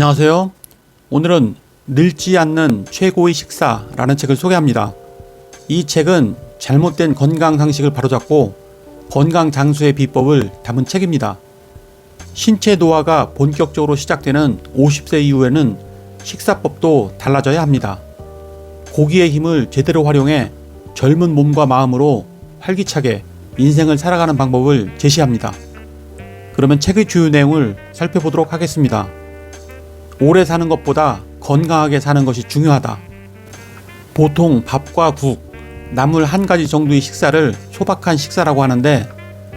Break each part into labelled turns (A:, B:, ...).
A: 안녕하세요. 오늘은 늙지 않는 최고의 식사라는 책을 소개합니다. 이 책은 잘못된 건강 상식을 바로잡고 건강 장수의 비법을 담은 책입니다. 신체 노화가 본격적으로 시작되는 50세 이후에는 식사법도 달라져야 합니다. 고기의 힘을 제대로 활용해 젊은 몸과 마음으로 활기차게 인생을 살아가는 방법을 제시합니다. 그러면 책의 주요 내용을 살펴보도록 하겠습니다. 오래 사는 것보다 건강하게 사는 것이 중요하다. 보통 밥과 국, 나물 한 가지 정도의 식사를 소박한 식사라고 하는데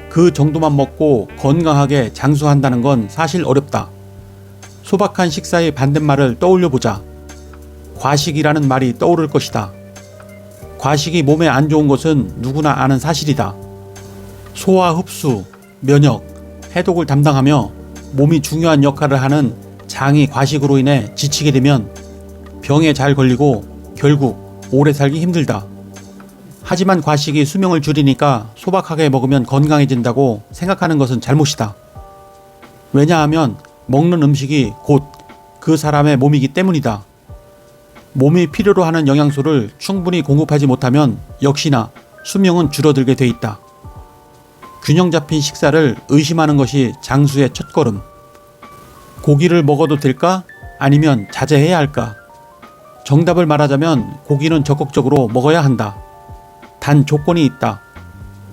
A: 그 정도만 먹고 건강하게 장수한다는 건 사실 어렵다. 소박한 식사의 반대말을 떠올려 보자. 과식이라는 말이 떠오를 것이다. 과식이 몸에 안 좋은 것은 누구나 아는 사실이다. 소화 흡수, 면역, 해독을 담당하며 몸이 중요한 역할을 하는 장이 과식으로 인해 지치게 되면 병에 잘 걸리고 결국 오래 살기 힘들다. 하지만 과식이 수명을 줄이니까 소박하게 먹으면 건강해진다고 생각하는 것은 잘못이다. 왜냐하면 먹는 음식이 곧 그 사람의 몸이기 때문이다. 몸이 필요로 하는 영양소를 충분히 공급하지 못하면 역시나 수명은 줄어들게 돼 있다. 균형 잡힌 식사를 의심하는 것이 장수의 첫걸음. 고기를 먹어도 될까? 아니면 자제해야 할까? 정답을 말하자면 고기는 적극적으로 먹어야 한다. 단 조건이 있다.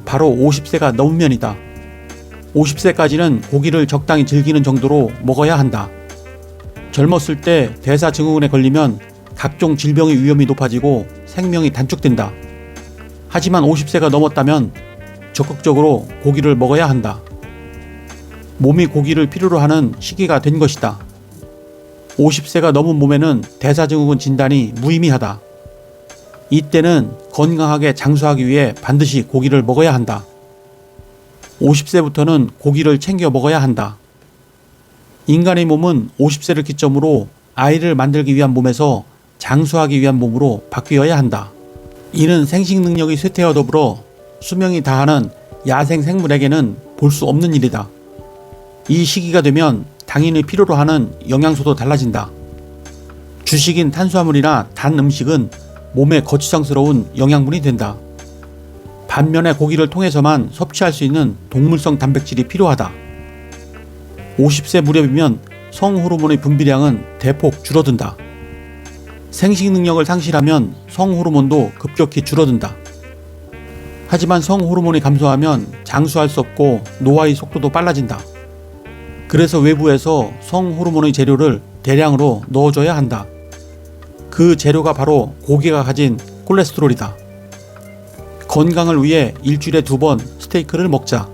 A: 바로 50세가 넘으면이다. 50세까지는 고기를 적당히 즐기는 정도로 먹어야 한다. 젊었을 때 대사증후군에 걸리면 각종 질병의 위험이 높아지고 생명이 단축된다. 하지만 50세가 넘었다면 적극적으로 고기를 먹어야 한다. 몸이 고기를 필요로 하는 시기가 된 것이다. 50세가 넘은 몸에는 대사증후군 진단이 무의미하다. 이때는 건강하게 장수하기 위해 반드시 고기를 먹어야 한다. 50세부터는 고기를 챙겨 먹어야 한다. 인간의 몸은 50세를 기점으로 아이를 만들기 위한 몸에서 장수하기 위한 몸으로 바뀌어야 한다. 이는 생식 능력이 쇠퇴와 더불어 수명이 다하는 야생 생물에게는 볼 수 없는 일이다. 이 시기가 되면 당연히 필요로 하는 영양소도 달라진다. 주식인 탄수화물이나 단 음식은 몸에 거추장스러운 영양분이 된다. 반면에 고기를 통해서만 섭취할 수 있는 동물성 단백질이 필요하다. 50세 무렵이면 성호르몬의 분비량은 대폭 줄어든다. 생식 능력을 상실하면 성호르몬도 급격히 줄어든다. 하지만 성호르몬이 감소하면 장수할 수 없고 노화의 속도도 빨라진다. 그래서 외부에서 성 호르몬의 재료를 대량으로 넣어줘야 한다. 그 재료가 바로 고기가 가진 콜레스테롤이다. 건강을 위해 일주일에 두 번 스테이크를 먹자.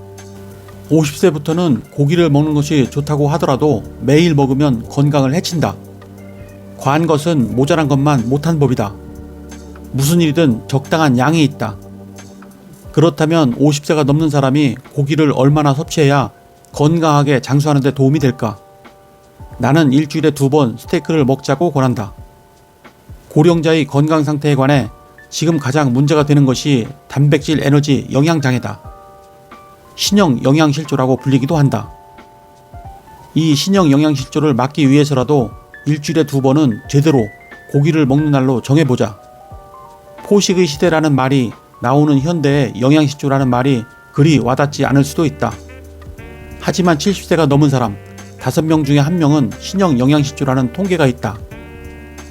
A: 50세부터는 고기를 먹는 것이 좋다고 하더라도 매일 먹으면 건강을 해친다. 과한 것은 모자란 것만 못한 법이다. 무슨 일이든 적당한 양이 있다. 그렇다면 50세가 넘는 사람이 고기를 얼마나 섭취해야 건강하게 장수하는 데 도움이 될까? 나는 일주일에 두 번 스테이크를 먹자고 권한다. 고령자의 건강 상태에 관해 지금 가장 문제가 되는 것이 단백질 에너지 영양 장애다. 신형 영양실조라고 불리기도 한다. 이 신형 영양실조를 막기 위해서라도 일주일에 두 번은 제대로 고기를 먹는 날로 정해보자. 포식의 시대라는 말이 나오는 현대의 영양실조라는 말이 그리 와닿지 않을 수도 있다. 하지만 70세가 넘은 사람 5명 중에 1명은 신형 영양실조라는 통계가 있다.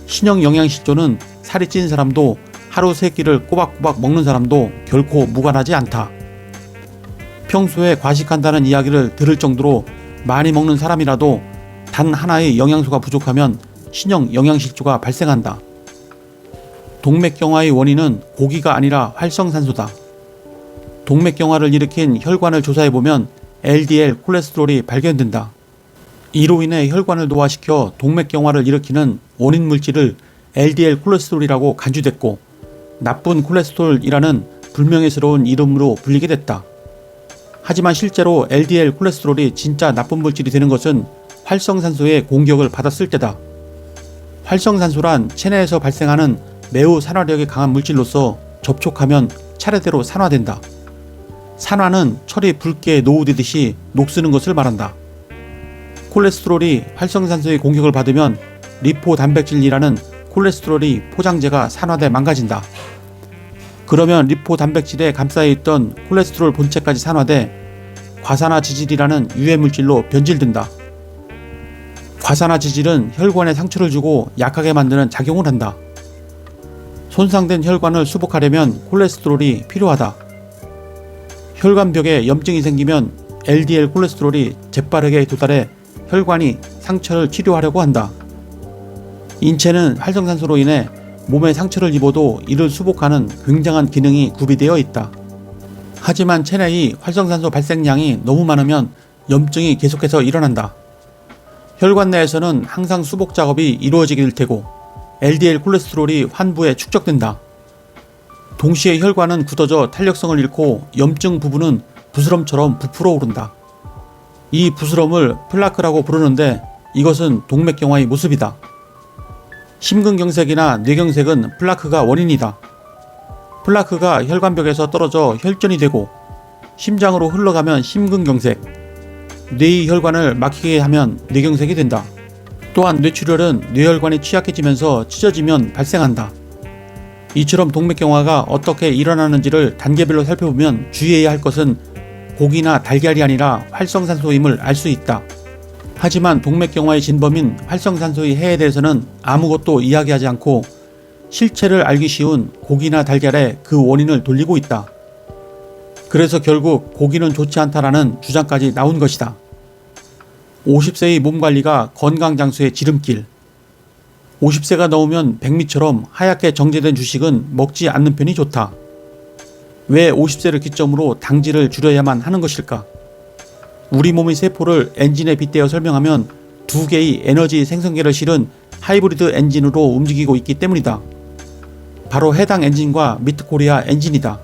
A: 신형 영양실조는 살이 찐 사람도 하루 세 끼를 꼬박꼬박 먹는 사람도 결코 무관하지 않다. 평소에 과식한다는 이야기를 들을 정도로 많이 먹는 사람이라도 단 하나의 영양소가 부족하면 신형 영양실조가 발생한다. 동맥경화의 원인은 고기가 아니라 활성산소다. 동맥경화를 일으킨 혈관을 조사해보면 LDL 콜레스테롤이 발견된다. 이로 인해 혈관을 노화시켜 동맥경화를 일으키는 원인 물질을 LDL 콜레스테롤이라고 간주됐고 나쁜 콜레스테롤이라는 불명예스러운 이름으로 불리게 됐다. 하지만 실제로 LDL 콜레스테롤이 진짜 나쁜 물질이 되는 것은 활성산소의 공격을 받았을 때다. 활성산소란 체내에서 발생하는 매우 산화력이 강한 물질로서 접촉하면 차례대로 산화된다. 산화는 철이 붉게 노후되듯이 녹쓰는 것을 말한다. 콜레스테롤이 활성산소의 공격을 받으면 리포 단백질이라는 콜레스테롤이 포장재가 산화돼 망가진다. 그러면 리포 단백질에 감싸여 있던 콜레스테롤 본체까지 산화돼 과산화 지질이라는 유해 물질로 변질된다. 과산화 지질은 혈관에 상처를 주고 약하게 만드는 작용을 한다. 손상된 혈관을 수복하려면 콜레스테롤이 필요하다. 혈관벽에 염증이 생기면 LDL 콜레스테롤이 재빠르게 도달해 혈관이 상처를 치료하려고 한다. 인체는 활성산소로 인해 몸에 상처를 입어도 이를 수복하는 굉장한 기능이 구비되어 있다. 하지만 체내의 활성산소 발생량이 너무 많으면 염증이 계속해서 일어난다. 혈관 내에서는 항상 수복 작업이 이루어지게 될 테고 LDL 콜레스테롤이 환부에 축적된다. 동시에 혈관은 굳어져 탄력성을 잃고 염증 부분은 부스럼처럼 부풀어 오른다. 이 부스럼을 플라크라고 부르는데 이것은 동맥경화의 모습이다. 심근경색이나 뇌경색은 플라크가 원인이다. 플라크가 혈관벽에서 떨어져 혈전이 되고 심장으로 흘러가면 심근경색, 뇌의 혈관을 막히게 하면 뇌경색이 된다. 또한 뇌출혈은 뇌혈관이 취약해지면서 찢어지면 발생한다. 이처럼 동맥경화가 어떻게 일어나는지를 단계별로 살펴보면 주의해야 할 것은 고기나 달걀이 아니라 활성산소임을 알 수 있다. 하지만 동맥경화의 진범인 활성산소의 해에 대해서는 아무것도 이야기하지 않고 실체를 알기 쉬운 고기나 달걀에 그 원인을 돌리고 있다. 그래서 결국 고기는 좋지 않다라는 주장까지 나온 것이다. 50세의 몸 관리가 건강 장수의 지름길. 50세가 넘으면 백미처럼 하얗게 정제된 주식은 먹지 않는 편이 좋다. 왜 50세를 기점으로 당질을 줄여야만 하는 것일까? 우리 몸의 세포를 엔진에 빗대어 설명하면 두 개의 에너지 생성계를 실은 하이브리드 엔진으로 움직이고 있기 때문이다. 바로 해당 엔진과 미트코리아 엔진이다.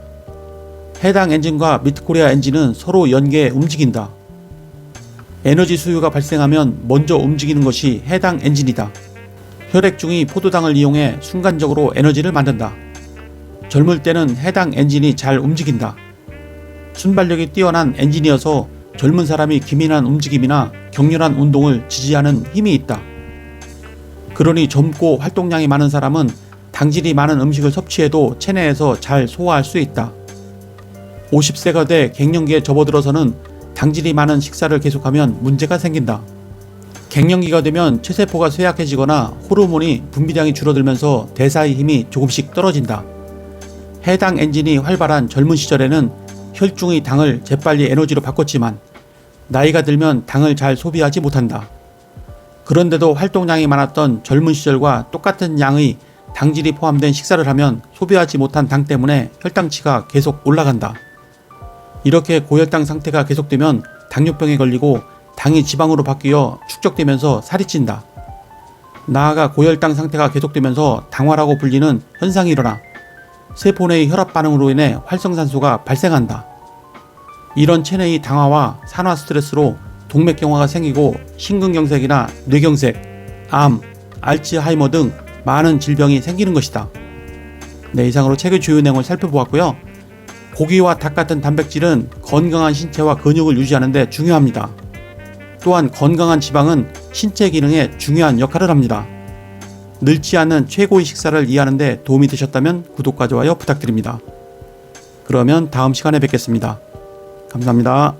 A: 해당 엔진과 미트코리아 엔진은 서로 연계해 움직인다. 에너지 수요가 발생하면 먼저 움직이는 것이 해당 엔진이다. 혈액 중의 포도당을 이용해 순간적으로 에너지를 만든다. 젊을 때는 해당 엔진이 잘 움직인다. 순발력이 뛰어난 엔진이어서 젊은 사람이 기민한 움직임이나 격렬한 운동을 지지하는 힘이 있다. 그러니 젊고 활동량이 많은 사람은 당질이 많은 음식을 섭취해도 체내에서 잘 소화할 수 있다. 50세가 돼 갱년기에 접어들어서는 당질이 많은 식사를 계속하면 문제가 생긴다. 갱년기가 되면 체세포가 쇠약해지거나 호르몬이 분비량이 줄어들면서 대사의 힘이 조금씩 떨어진다. 해당 엔진이 활발한 젊은 시절에는 혈중의 당을 재빨리 에너지로 바꿨지만 나이가 들면 당을 잘 소비하지 못한다. 그런데도 활동량이 많았던 젊은 시절과 똑같은 양의 당질이 포함된 식사를 하면 소비하지 못한 당 때문에 혈당치가 계속 올라간다. 이렇게 고혈당 상태가 계속되면 당뇨병에 걸리고 당이 지방으로 바뀌어 축적되면서 살이 찐다. 나아가 고혈당 상태가 계속되면서 당화라고 불리는 현상이 일어나 세포 내의 혈압 반응으로 인해 활성산소가 발생한다. 이런 체내의 당화와 산화 스트레스로 동맥경화가 생기고 심근경색이나 뇌경색, 암, 알츠하이머 등 많은 질병이 생기는 것이다. 네, 이상으로 책의 주요 내용을 살펴보았고요. 고기와 닭 같은 단백질은 건강한 신체와 근육을 유지하는 데 중요합니다. 또한 건강한 지방은 신체 기능에 중요한 역할을 합니다. 늙지 않는 최고의 식사를 이해하는 데 도움이 되셨다면 구독과 좋아요 부탁드립니다. 그러면 다음 시간에 뵙겠습니다. 감사합니다.